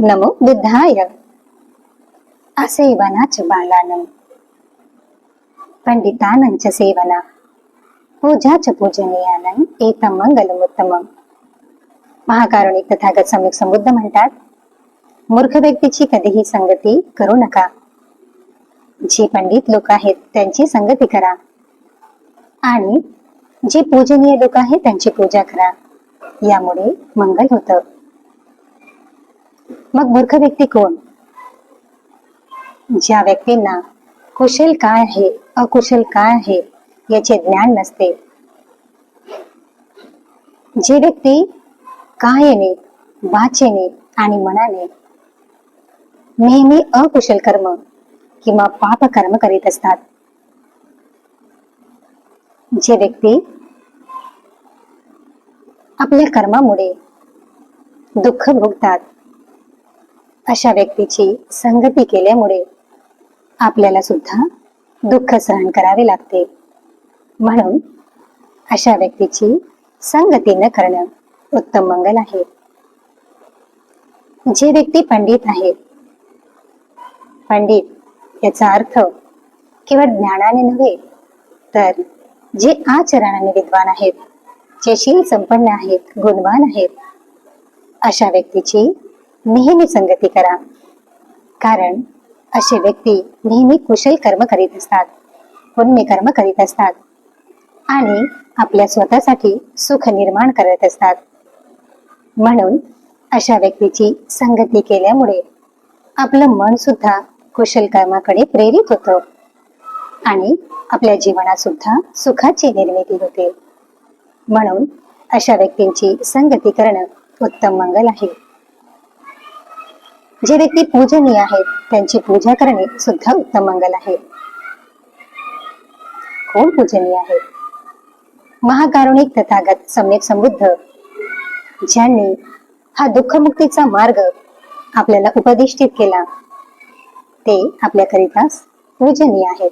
नमो बुद्धाय असे वनाच बालानं। पंडितानंच सेवना। च पूजनीयानं। एतम मंगलमुत्तमम महाकारुणिक तथागत सम्यक समुद्ध म्हणतात मूर्ख व्यक्तीची कधीही संगती करू नका. जे पंडित लोक आहेत त्यांची संगती करा. आणि जे पूजनीय लोक आहेत त्यांची पूजा करा. यामुळे मंगल होतं. मग मूर्ख व्यक्ती कोण? ज्या व्यक्तींना कुशल काय आहे अकुशल काय आहे याचे ज्ञान नसते. जे व्यक्ती कायेने वाचेने आणि मनाने नेहमी अकुशल कर्म किंवा पाप कर्म करीत असतात. जे व्यक्ती आपल्या कर्मामुळे दुःख भोगतात अशा व्यक्तीची संगती केल्यामुळे आपल्याला सुद्धा दुःख सहन करावे लागते. म्हणून अशा व्यक्तीची संगती न करणं उत्तम मंगल आहे. जे व्यक्ती पंडित आहेत पंडित याचा अर्थ केवळ ज्ञानाने नव्हे तर जे आचरणाने विद्वान आहेत जे शील संपन्न आहेत गुणवान आहेत अशा व्यक्तीची नेहमी संगती करा. कारण असे व्यक्ती नेहमी कुशल कर्म करीत असतात पुण्य कर्म करीत असतात आणि आपल्या स्वतःसाठी सुख निर्माण करत असतात. म्हणून अशा व्यक्तीची संगती केल्यामुळे आपलं मन सुद्धा कुशल कर्माकडे प्रेरित होतं आणि आपल्या जीवनात सुद्धा सुखाची निर्मिती होते. म्हणून अशा व्यक्तींची संगती करणं उत्तम मंगल आहे. जे व्यक्ती पूजनीय आहेत त्यांची पूजा करणे सुद्धा उत्तम मंगल आहे. कोण पूजनीय आहे? महाकारुणिक तथागत सम्यक समृद्ध ज्यांनी हा दुःखमुक्तीचा मार्ग आपल्याला उपदिष्टित केला ते आपल्याकरिता पूजनीय आहेत.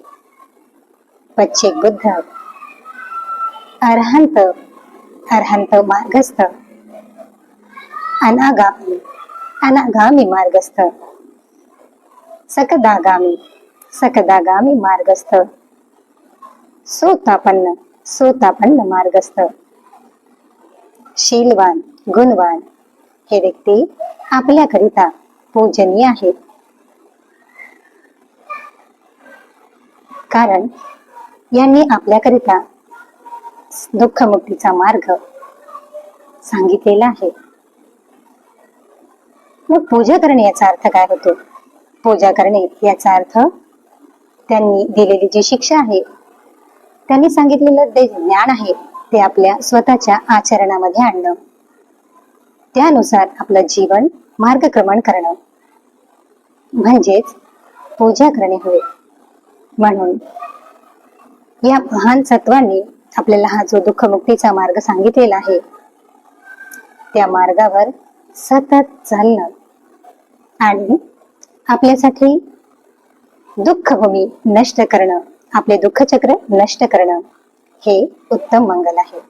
पच्चेक बुद्ध अर्हंत अर्हंत मार्गस्थ अनागामी अनागामी मार्गस्थ। सकदागामी। सकदागामी मार्गस्थ। सोतापन्न। सोतापन्न मार्गस्थ। शीलवान गुणवान। हे व्यक्ती आपल्याकरिता पूजनीय आहेत. कारण यांनी आपल्याकरिता दुःखमुक्तीचा मार्ग सांगितलेला आहे. मग पूजा करणे याचा अर्थ काय होतो? पूजा करणे याचा अर्थ त्यांनी दिलेली जी शिक्षा आहे त्यांनी सांगितलेलं जे ज्ञान आहे ते आपल्या स्वतःच्या आचरणामध्ये आणणं. त्यानुसार आपलं जीवन मार्गक्रमण करणं. म्हणजेच पूजा करणे होय. म्हणून या महान सत्वांनी आपल्याला हा जो दुःखमुक्तीचा मार्ग सांगितलेला आहे त्या मार्गावर सतत चालणं आणि आपल्यासाठी दुःखभूमी नष्ट करणं आपले दुःखचक्र नष्ट करणं हे उत्तम मंगल आहे.